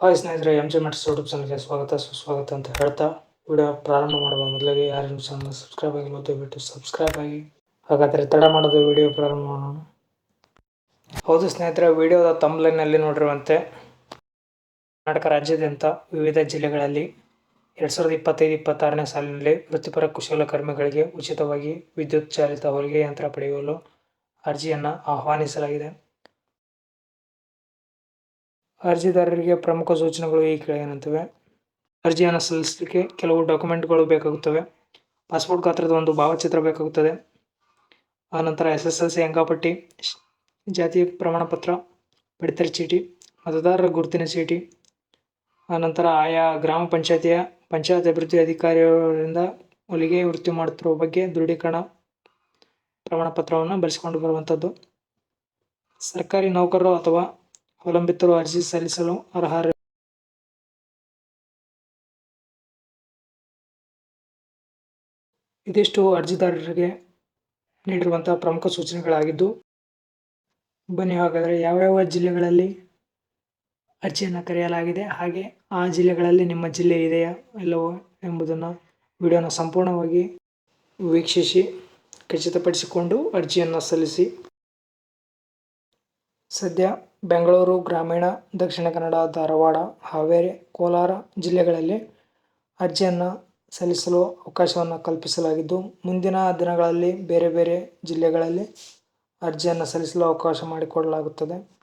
Hi ಸ್ನೇಹಿತರೆ M G mets YouTube ಚಾನಲ್ಗೆ ಸ್ವಾಗತ. ಸುಸ್ವಾಗತ ಅಂತ ಹೇಳ್ತಾ ವಿಡಿಯೋ ಪ್ರಾರಂಭ ಮಾಡುವ ಮೊದಲಿಗೆ ಯಾರು ಚಾನಲ್ ಸಬ್ಸ್ಕ್ರೈಬ್ ಆಗಿಲ್ಲ ದಯವಿಟ್ಟು ಸಬ್ಸ್ಕ್ರೈಬ್ ಆಗಿ. ಹಾಗಾದರೆ ತಡ ಮಾಡೋದು ವಿಡಿಯೋ ಪ್ರಾರಂಭ ಮಾಡೋಣ. ಹೌದು ಸ್ನೇಹಿತರೆ, ವಿಡಿಯೋದ ತಮ್ಲೈನಲ್ಲಿ ನೋಡಿರುವಂತೆ ಕರ್ನಾಟಕ ರಾಜ್ಯಾದ್ಯಂತ ವಿವಿಧ ಜಿಲ್ಲೆಗಳಲ್ಲಿ ಎರಡು ಸಾವಿರದ ಇಪ್ಪತ್ತೈದು, ಇಪ್ಪತ್ತಾರನೇ ಸಾಲಿನಲ್ಲಿ ವೃತ್ತಿಪರ ಕುಶಲಕರ್ಮಿಗಳಿಗೆ ಉಚಿತವಾಗಿ ವಿದ್ಯುತ್ ಚಾಲಿತ ಹೊಲಿಗೆ ಯಂತ್ರ ಪಡೆಯಲು ಅರ್ಜಿಯನ್ನು ಆಹ್ವಾನಿಸಲಾಗಿದೆ. ಅರ್ಜಿದಾರರಿಗೆ ಪ್ರಮುಖ ಸೂಚನೆಗಳು ಈ ಕೆಳಗಿನಂತಿವೆ ಅರ್ಜಿಯನ್ನು ಸಲ್ಲಿಸಲಿಕ್ಕೆ ಕೆಲವು ಡಾಕ್ಯುಮೆಂಟ್ಗಳು ಬೇಕಾಗುತ್ತವೆ. ಪಾಸ್ಪೋರ್ಟ್ ಗಾತ್ರದ ಒಂದು ಭಾವಚಿತ್ರ ಬೇಕಾಗುತ್ತದೆ. ಆನಂತರ ಎಸ್ ಎಸ್ ಎಲ್ ಸಿ ಅಂಕಪಟ್ಟಿ ಜಾತಿ ಪ್ರಮಾಣಪತ್ರ, ಪಡಿತರ ಚೀಟಿ, ಮತದಾರರ ಗುರುತಿನ ಚೀಟಿ ಆನಂತರ ಆಯಾ ಗ್ರಾಮ ಪಂಚಾಯತಿಯ ಪಂಚಾಯತ್ ಅಭಿವೃದ್ಧಿ ಅಧಿಕಾರಿಗಳಿಂದ ಹೊಲಿಗೆ ವೃತ್ತಿ ಮಾಡುತ್ತಿರುವ ಬಗ್ಗೆ ದೃಢೀಕರಣ ಪ್ರಮಾಣಪತ್ರವನ್ನು ಬಳಸಿಕೊಂಡು ಬರುವಂಥದ್ದು ಸರ್ಕಾರಿ ನೌಕರರು ಅಥವಾ ಅವಲಂಬಿತರು ಅರ್ಜಿ ಸಲ್ಲಿಸಲು ಅರ್ಹರು. ಇದಿಷ್ಟು ಅರ್ಜಿದಾರರಿಗೆ ನೀಡಿರುವಂತಹ ಪ್ರಮುಖ ಸೂಚನೆಗಳಾಗಿದ್ದು, ಬನ್ನಿ ಹಾಗಾದರೆ ಯಾವ್ಯಾವ ಜಿಲ್ಲೆಗಳಲ್ಲಿ ಅರ್ಜಿಯನ್ನು ಕರೆಯಲಾಗಿದೆ, ಹಾಗೆ ಆ ಜಿಲ್ಲೆಗಳಲ್ಲಿ ನಿಮ್ಮ ಜಿಲ್ಲೆ ಇದೆಯಾ ಇಲ್ಲವೋ ಎಂಬುದನ್ನು ವಿಡಿಯೋನ ಸಂಪೂರ್ಣವಾಗಿ ವೀಕ್ಷಿಸಿ, ಖಚಿತಪಡಿಸಿಕೊಂಡು ಅರ್ಜಿಯನ್ನು ಸಲ್ಲಿಸಿ. ಸದ್ಯ ಬೆಂಗಳೂರು, ಗ್ರಾಮೀಣ, ದಕ್ಷಿಣ ಕನ್ನಡ, ಧಾರವಾಡ, ಹಾವೇರಿ, ಕೋಲಾರ ಜಿಲ್ಲೆಗಳಲ್ಲಿ ಅರ್ಜಿಯನ್ನು ಸಲ್ಲಿಸಲು ಅವಕಾಶವನ್ನು ಕಲ್ಪಿಸಲಾಗಿದ್ದು, ಮುಂದಿನ ದಿನಗಳಲ್ಲಿ ಬೇರೆ ಬೇರೆ ಜಿಲ್ಲೆಗಳಲ್ಲಿ ಅರ್ಜಿಯನ್ನು ಸಲ್ಲಿಸಲು ಅವಕಾಶ ಮಾಡಿಕೊಡಲಾಗುತ್ತದೆ.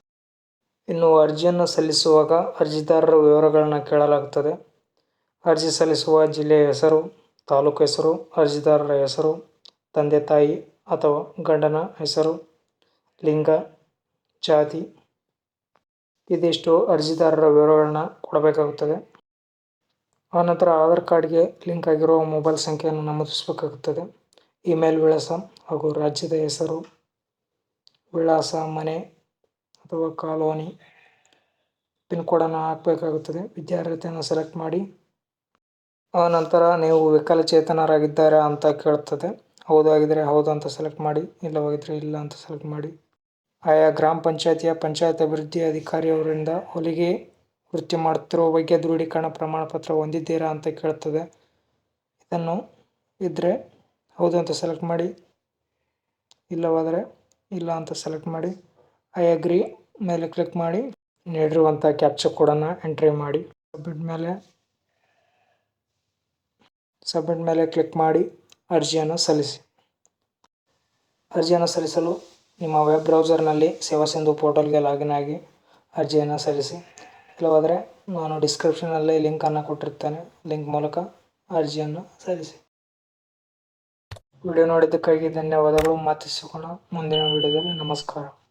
ಇನ್ನು ಅರ್ಜಿಯನ್ನು ಸಲ್ಲಿಸುವಾಗ ಅರ್ಜಿದಾರರ ವಿವರಗಳನ್ನು ಕೇಳಲಾಗುತ್ತದೆ. ಅರ್ಜಿ ಸಲ್ಲಿಸುವ ಜಿಲ್ಲೆಯ ಹೆಸರು, ತಾಲೂಕು ಹೆಸರು, ಅರ್ಜಿದಾರರ ಹೆಸರು, ತಂದೆ ತಾಯಿ ಅಥವಾ ಗಂಡನ ಹೆಸರು, ಲಿಂಗ, ಜಾತಿ ಇದಿಷ್ಟು ಅರ್ಜಿದಾರರ ವಿವರಗಳನ್ನ ಕೊಡಬೇಕಾಗುತ್ತದೆ. ಆನಂತರ ಆಧಾರ್ ಕಾರ್ಡ್ಗೆ ಲಿಂಕ್ ಆಗಿರುವ ಮೊಬೈಲ್ ಸಂಖ್ಯೆಯನ್ನು ನಮೂದಿಸಬೇಕಾಗುತ್ತದೆ. ಇಮೇಲ್ ವಿಳಾಸ ಹಾಗೂ ರಾಜ್ಯದ ಹೆಸರು, ವಿಳಾಸ, ಮನೆ ಅಥವಾ ಕಾಲೋನಿ, ಪಿನ್ ಕೋಡನ್ನು ಹಾಕಬೇಕಾಗುತ್ತದೆ. ವಿದ್ಯಾರ್ಹತೆಯನ್ನು ಸೆಲೆಕ್ಟ್ ಮಾಡಿ. ಆನಂತರ ನೀವು ವಿಕಲಚೇತನರಾಗಿದ್ದಾರೆ ಅಂತ ಕೇಳ್ತದೆ. ಹೌದಾಗಿದ್ದರೆ ಹೌದು ಅಂತ ಸೆಲೆಕ್ಟ್ ಮಾಡಿ ಇಲ್ಲವಾಗಿದ್ದರೆ ಇಲ್ಲ ಅಂತ ಸೆಲೆಕ್ಟ್ ಮಾಡಿ. ಆಯಾ ಗ್ರಾಮ ಪಂಚಾಯಿತಿಯ ಪಂಚಾಯತ್ ಅಭಿವೃದ್ಧಿ ಅಧಿಕಾರಿಯವರಿಂದ ಹೊಲಿಗೆ ವೃತ್ತಿ ಮಾಡುತ್ತಿರುವ ಬಗ್ಗೆ ದೃಢೀಕರಣ ಪ್ರಮಾಣ ಪತ್ರ ಹೊಂದಿದ್ದೀರಾ ಅಂತ ಕೇಳ್ತದೆ. ಇದನ್ನು ಇದ್ದರೆ ಹೌದು ಅಂತ ಸೆಲೆಕ್ಟ್ ಮಾಡಿ, ಇಲ್ಲವಾದರೆ ಇಲ್ಲ ಅಂತ ಸೆಲೆಕ್ಟ್ ಮಾಡಿ ಐ ಅಗ್ರಿ ಮೇಲೆ ಕ್ಲಿಕ್ ಮಾಡಿ ನೀಡಿರುವಂಥ ಕ್ಯಾಪ್ಚರ್ ಕೋಡನ್ನು ಎಂಟ್ರಿ ಮಾಡಿ ಸಬ್ಮಿಟ್ ಮೇಲೆ ಸಬ್ಮಿಟ್ ಮೇಲೆ ಕ್ಲಿಕ್ ಮಾಡಿ ಅರ್ಜಿಯನ್ನು ಸಲ್ಲಿಸಿ. ಅರ್ಜಿಯನ್ನು ಸಲ್ಲಿಸಲು ನಿಮ್ಮ ವೆಬ್ ಬ್ರೌಸರ್ನಲ್ಲಿ ಸೇವಾ ಸಿಂಧು ಪೋರ್ಟಲ್ಗೆ ಲಾಗಿನ್ ಆಗಿ ಅರ್ಜಿಯನ್ನು ಸಲ್ಲಿಸಿ. ಇಲ್ಲವಾದರೆ ನಾನು ಡಿಸ್ಕ್ರಿಪ್ಷನಲ್ಲಿ ಲಿಂಕನ್ನು ಕೊಟ್ಟಿರ್ತೇನೆ. ಲಿಂಕ್ ಮೂಲಕ ಅರ್ಜಿಯನ್ನು ಸಲ್ಲಿಸಿ. ವಿಡಿಯೋ ನೋಡಿದ್ದಕ್ಕಾಗಿ ಧನ್ಯವಾದಗಳು. ಸಿಗೋಣ ಮುಂದಿನ ವಿಡಿಯೋದಲ್ಲಿ ನಮಸ್ಕಾರ.